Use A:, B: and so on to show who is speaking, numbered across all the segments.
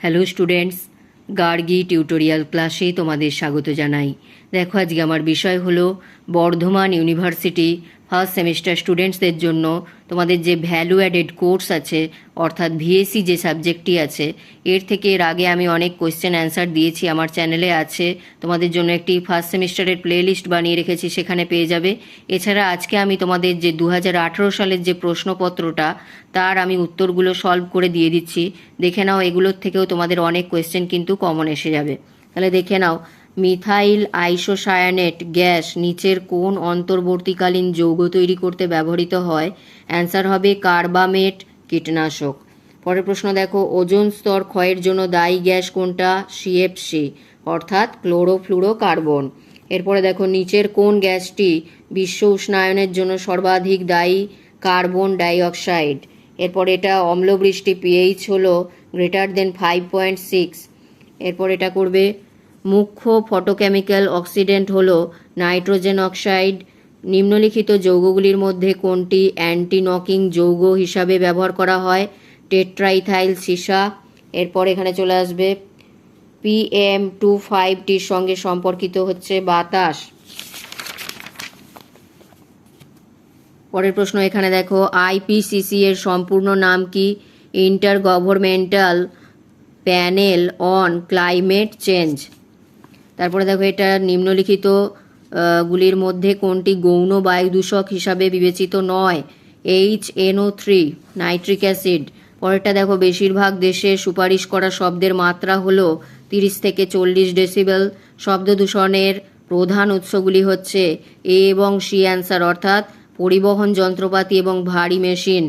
A: Hello students Gargi tutorial ক্লাসে তোমাদের স্বাগত জানাই। দেখো, আজকে আমার বিষয় হলো বর্ধমান ইউনিভার্সিটি ফার্স্ট সেমিস্টার স্টুডেন্টসদের জন্য তোমাদের যে ভ্যালু অ্যাডেড কোর্স আছে, অর্থাৎ ভিএসসি যে সাবজেক্টটি আছে, এর থেকে এর আগে আমি অনেক কোয়েশ্চেন অ্যান্সার দিয়েছি আমার চ্যানেলে আছে। তোমাদের জন্য একটি ফার্স্ট সেমিস্টারের প্লেলিস্ট বানিয়ে রেখেছি, সেখানে পেয়ে যাবে। এছাড়া আজকে আমি তোমাদের যে দু হাজার আঠেরো সালের যে প্রশ্নপত্রটা, তার আমি উত্তরগুলো সলভ করে দিয়ে দিচ্ছি। দেখে নাও, এগুলোর থেকেও তোমাদের অনেক কোয়েশ্চেন কিন্তু কমন এসে যাবে। তাহলে দেখে নাও, মিথাইল আইসোসায়ানেট গ্যাস নিচের কোন অন্তর্বর্তীকালীন যৌগ তৈরি করতে ব্যবহৃত হয়? অ্যান্সার হবে কার্বামেট কীটনাশক। পরের প্রশ্ন দেখো, ওজোন স্তর ক্ষয়ের জন্য দায়ী গ্যাস কোনটা? সিএফসি অর্থাৎ ক্লোরোফ্লুরো কার্বন এরপরে দেখো, নিচের কোন গ্যাসটি বিশ্ব উষ্ণায়নের জন্য সর্বাধিক দায়ী? Carbon dioxide. এরপর এটা অম্লবৃষ্টি পিএইচ হলো greater than five point six এরপর এটা করবে, মুখ্য ফটোকেমিক্যাল অক্সিডেন্ট হলো নাইট্রোজেন অক্সাইড। নিম্নলিখিত যৌগগুলির মধ্যে কোনটি অ্যান্টি নকিং যৌগ হিসাবে ব্যবহার করা হয়? টেট্রাইথাইল সীসা এরপর এখানে চলে আসবে পিএম টু ফাইভটির সঙ্গে সম্পর্কিত হচ্ছে বাতাস। পরের প্রশ্ন এখানে দেখো আইপিসিসি এর সম্পূর্ণ নাম কি? Intergovernmental panel on climate change তারপরে দেখো, এটা নিম্নলিখিত গুলির মধ্যে কোনটি গৌণ বায়ু দূষক হিসাবে বিবেচিত নয়? H N O three nitric acid পরেরটা দেখো, বেশিরভাগ দেশে সুপারিশ করা শব্দের মাত্রা হলো তিরিশ থেকে চল্লিশ ডেসিবেল। শব্দ দূষণের প্রধান উৎসগুলি হচ্ছে এ এবং সি অ্যান্সার অর্থাৎ পরিবহন যন্ত্রপাতি এবং ভারী মেশিন।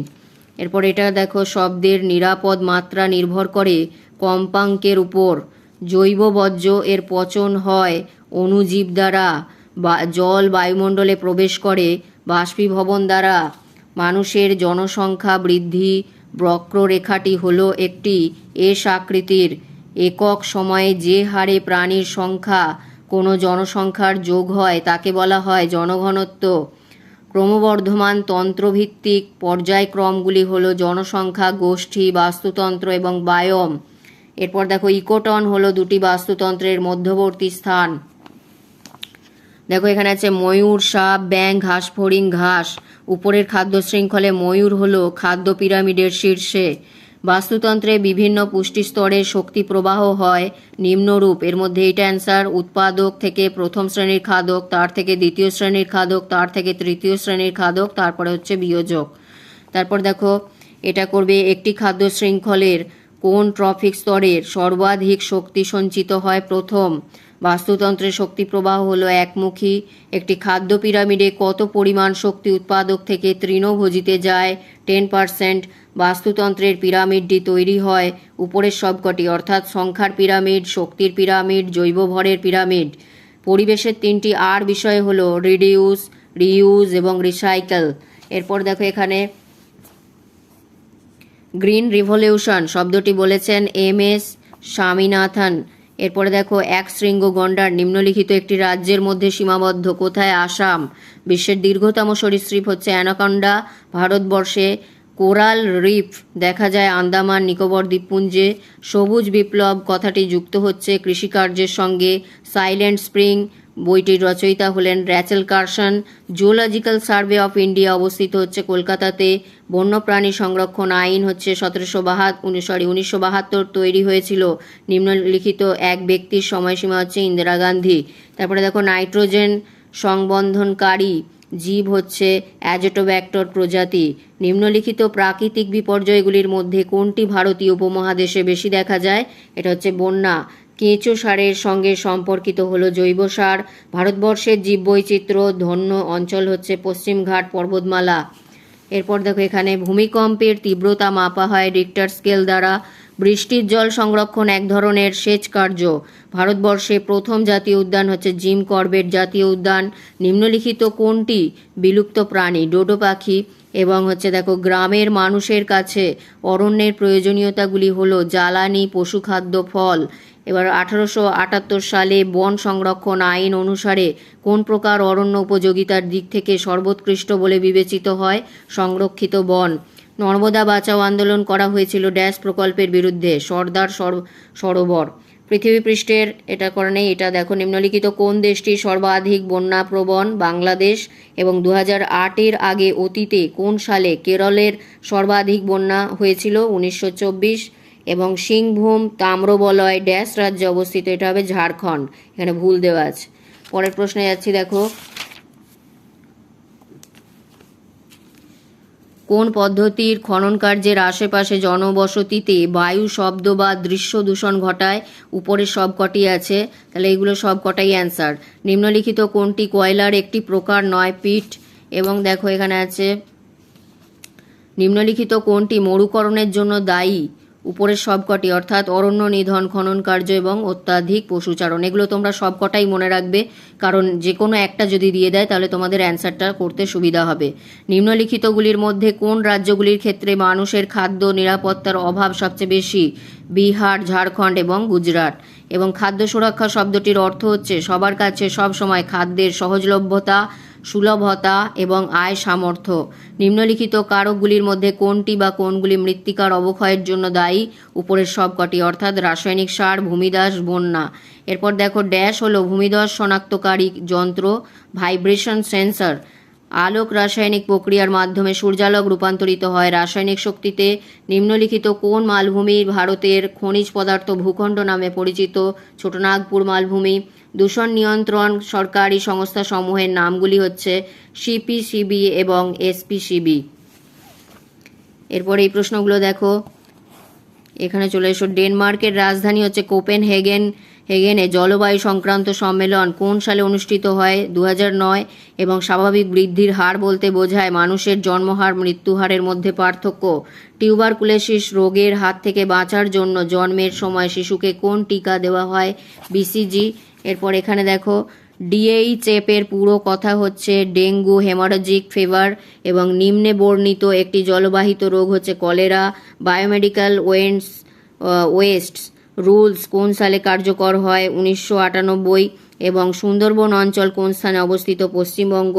A: এরপর এটা দেখো, শব্দের নিরাপদ মাত্রা নির্ভর করে কম্পাঙ্কের উপর। জৈব বর্জ্য এর পচন হয় অণুজীব দ্বারা। বা জল বায়ুমণ্ডলে প্রবেশ করে বাষ্পীভবন দ্বারা মানুষের জনসংখ্যা বৃদ্ধি বক্ররেখাটি হল একটি এস আকৃতির একক সময়ে যে হারে প্রাণীর সংখ্যা কোনো জনসংখ্যার যোগ হয় তাকে বলা হয় জনঘনত্ব। ক্রমবর্ধমান তন্ত্রভিত্তিক পর্যায়ক্রমগুলি হল জনসংখ্যা, গোষ্ঠী, বাস্তুতন্ত্র এবং বায়ম। এরপর দেখো ইকোটন হলো দুটি বাস্তুতন্ত্রের মধ্যবর্তী স্থান। দেখো, এখানে আছে ময়ূর, সাপ ব্যাং ঘাস, ফড়িং, ঘাস। উপরের খাদ্য শৃঙ্খলে ময়ূর হলো খাদ্য পিরামিডের শীর্ষে। বাস্তুতন্ত্রে বিভিন্ন পুষ্টি স্তরে শক্তি প্রবাহ হয় নিম্নরূপ। এর মধ্যে এইটা অ্যান্সার, উৎপাদক থেকে প্রথম শ্রেণির খাদক, তার থেকে দ্বিতীয় শ্রেণির খাদক, তার থেকে তৃতীয় শ্রেণির খাদক, তারপরে হচ্ছে বিয়োজক। তারপর দেখো, এটা করবে একটি খাদ্য শৃঙ্খলের কোন ট্রফিক স্তরের সর্বাধিক শক্তি সঞ্চিত হয় প্রথম। বাস্তুতন্ত্রের শক্তি প্রবাহ হলো একমুখী। একটি খাদ্য পিরামিডে কত পরিমাণ শক্তি উৎপাদক থেকে তৃণভোজিতে যায় টেন পার্সেন্ট বাস্তুতন্ত্রের পিরামিডটি তৈরি হয় উপরের সবকটি, অর্থাৎ সংখ্যার পিরামিড, শক্তির পিরামিড, জৈব ভরের পিরামিড। পরিবেশের তিনটি আর বিষয় হলো রিডিউস রিইউজ এবং রিসাইকেল। এরপর দেখো এখানে গ্রিন রিভলিউশন, শব্দটি বলেছেন এম এস স্বামীনাথন। এরপরে দেখো, এক শৃঙ্গ গন্ডার নিম্নলিখিত একটি রাজ্যের মধ্যে সীমাবদ্ধ। কোথায়? আসাম। বিশ্বের দীর্ঘতম সরীসৃপ হচ্ছে অ্যানাকন্ডা। ভারতবর্ষে কোরাল রিফ, দেখা যায় আন্দামান, নিকোবর দ্বীপপুঞ্জে সবুজ বিপ্লব কথাটি যুক্ত হচ্ছে কৃষিকার্যের সঙ্গে। সাইলেন্ট স্প্রিং, বইটির রচয়িতা হলেন Rachel Carson. Zoological survey of India অবস্থিত হচ্ছে কলকাতাতে। বন্যপ্রাণী সংরক্ষণ আইন হচ্ছে সতেরোশো বাহাত্তর সরি উনিশশো বাহাত্তর তৈরি হয়েছিল। নিম্নলিখিত এক ব্যক্তির সময়সীমা হচ্ছে ইন্দিরা গান্ধী। তারপরে দেখো, নাইট্রোজেন সংবন্ধনকারী জীব হচ্ছে অ্যাজেটোব্যাক্টর প্রজাতি। নিম্নলিখিত প্রাকৃতিক বিপর্যয়গুলির মধ্যে কোনটি ভারতীয় উপমহাদেশে বেশি দেখা যায়? এটা হচ্ছে বন্যা। কেঁচো সারের সঙ্গে সম্পর্কিত হলো জৈব সার। ভারতবর্ষের জীববৈচিত্র্য ধন্য অঞ্চল হচ্ছে পশ্চিমঘাট পর্বতমালা। এরপর দেখো এখানে ভূমিকম্পের তীব্রতা মাপা হয় রিক্টার স্কেল দ্বারা। বৃষ্টির জল সংরক্ষণ এক ধরনের সেচ কার্য ভারতবর্ষে প্রথম জাতীয় উদ্যান হচ্ছে জিম করবেট জাতীয় উদ্যান। নিম্নলিখিত কোনটি? বিলুপ্ত প্রাণী, ডোডো পাখি এবং হচ্ছে দেখো গ্রামের মানুষের কাছে অরণ্যের প্রয়োজনীয়তাগুলি হলো জ্বালানি পশুখাদ্য ফল। এবার আঠারোশো আটাত্তর সালে বন সংরক্ষণ আইন অনুসারে কোন প্রকার অরণ্য উপযোগিতার দিক থেকে সর্বোৎকৃষ্ট বলে বিবেচিত হয়? সংরক্ষিত বন। নর্মদা বাঁচাও আন্দোলন করা হয়েছিল ড্যাশ প্রকল্পের বিরুদ্ধে, সর্দার সর- সরোবর। পৃথিবী পৃষ্ঠের এটা করা নেই, এটা দেখো নিম্নলিখিত কোন দেশটি সর্বাধিক বন্যা প্রবণ? বাংলাদেশ। এবং দু হাজার আটের আগে অতীতে কোন সালে কেরলের সর্বাধিক বন্যা হয়েছিল? উনিশশো চব্বিশ। এবং সিংভূম তাম্রবলয় ড্যাশ রাজ্যে অবস্থিত, এটা হবে ঝাড়খণ্ড। এখানে ভুল দেওয়া আছে। পরের প্রশ্নে যাচ্ছি, দেখো। কোন পদ্ধতির খনন কার্যের আশেপাশে জনবসতিতে বায়ু, শব্দ বা দৃশ্য দূষণ ঘটায়? উপরের সবকটি আছে। তাহলে এগুলো সবকটাই অ্যান্সার নিম্নলিখিত কোনটি কয়লার একটি প্রকার নয় পিঠ? এবং দেখো এখানে আছে, নিম্নলিখিত কোনটি মরুকরণের জন্য দায়ী? উপরের সবকটি, অর্থাৎ অরণ্য নিধন, খনন কার্য এবং অত্যাধিক পশুচারণ। এগুলো তোমরা সবকটাই মনে রাখবে, কারণ যে কোনো একটা যদি দিয়ে দেয়, তাহলে তোমাদের অ্যান্সারটা করতে সুবিধা হবে। নিম্নলিখিতগুলির মধ্যে কোন রাজ্যগুলির ক্ষেত্রে মানুষের খাদ্য নিরাপত্তার অভাব সবচেয়ে বেশি? বিহার, ঝাড়খণ্ড এবং গুজরাট। এবং খাদ্য সুরক্ষা শব্দটির অর্থ হচ্ছে, সবার কাছে সব সময় খাদ্যের সহজলভ্যতা সুলভতা এবং আয় সামর্থ্য। নিম্নলিখিত কারকগুলির মধ্যে কোনটি বা কোনগুলি মৃত্তিকার অবক্ষয়ের জন্য দায়ী? উপরের সবকটি, অর্থাৎ রাসায়নিক সার, ভূমিদাস, বন্যা। এরপর দেখো, ড্যাশ হলো ভূমিধস শনাক্তকারী যন্ত্র, ভাইব্রেশন সেন্সর। আলোক রাসায়নিক প্রক্রিয়ার মাধ্যমে সূর্যালোক রূপান্তরিত হয় রাসায়নিক শক্তিতে। নিম্নলিখিত কোন মালভূমি ভারতের খনিজ পদার্থ ভূখণ্ড নামে পরিচিত? ছোটনাগপুর মালভূমি। দূষণ নিয়ন্ত্রণ সরকারি সংস্থা সমূহের নামগুলি হচ্ছে সিপিসিবি এবং এসপিসিবি এরপর এই প্রশ্নগুলো দেখো। এখানে চলে এসো। ডেনমার্কের রাজধানী হচ্ছে কোপেন হেগেন হেগেনে জলবায়ু সংক্রান্ত সম্মেলন কোন সালে অনুষ্ঠিত হয়? দু নয়। এবং স্বাভাবিক বৃদ্ধির হার বলতে বোঝায় মানুষের জন্মহার, মৃত্যুহারের মধ্যে পার্থক্য। টিউবারকুলেসিস রোগের হাত থেকে বাঁচার জন্য জন্মের সময় শিশুকে কোন টিকা দেওয়া হয়? বিসিজি এরপর এখানে দেখো ডিএইচএফ এর পুরো কথা হচ্ছে ডেঙ্গু, হেমারোজিক ফিভার এবং নিম্নে বর্ণিত একটি জলবাহিত রোগ হচ্ছে কলেরা। বায়োমেডিক্যাল ওয়েন্স ওয়েস্ট রুলস কোন সালে কার্যকর হয়? উনিশশো আটানব্বই এবং সুন্দরবন অঞ্চল কোন স্থানে অবস্থিত? পশ্চিমবঙ্গ।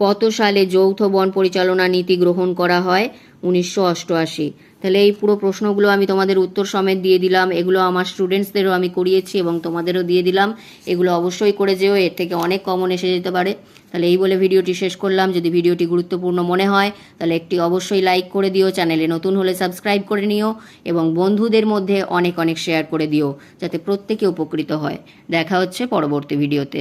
A: কত সালে যৌথ বন পরিচালনা নীতি গ্রহণ করা হয়? উনিশশো অষ্টআশি। তাহলে এই পুরো প্রশ্নগুলো আমি তোমাদের উত্তর সমেত দিয়ে দিলাম। এগুলো আমার স্টুডেন্টসদেরও আমি করিয়েছি এবং তোমাদেরও দিয়ে দিলাম। এগুলো অবশ্যই করে যেও, এর থেকে অনেক কমন এসে যেতে পারে। তাহলে এই বলে ভিডিওটি শেষ করলাম। যদি ভিডিওটি গুরুত্বপূর্ণ মনে হয়, তাহলে একটি অবশ্যই লাইক করে দিও, চ্যানেলে নতুন হলে সাবস্ক্রাইব করে নিও এবং বন্ধুদের মধ্যে অনেক অনেক শেয়ার করে দিও, যাতে প্রত্যেকে উপকৃত হয়। দেখা হচ্ছে পরবর্তী ভিডিওতে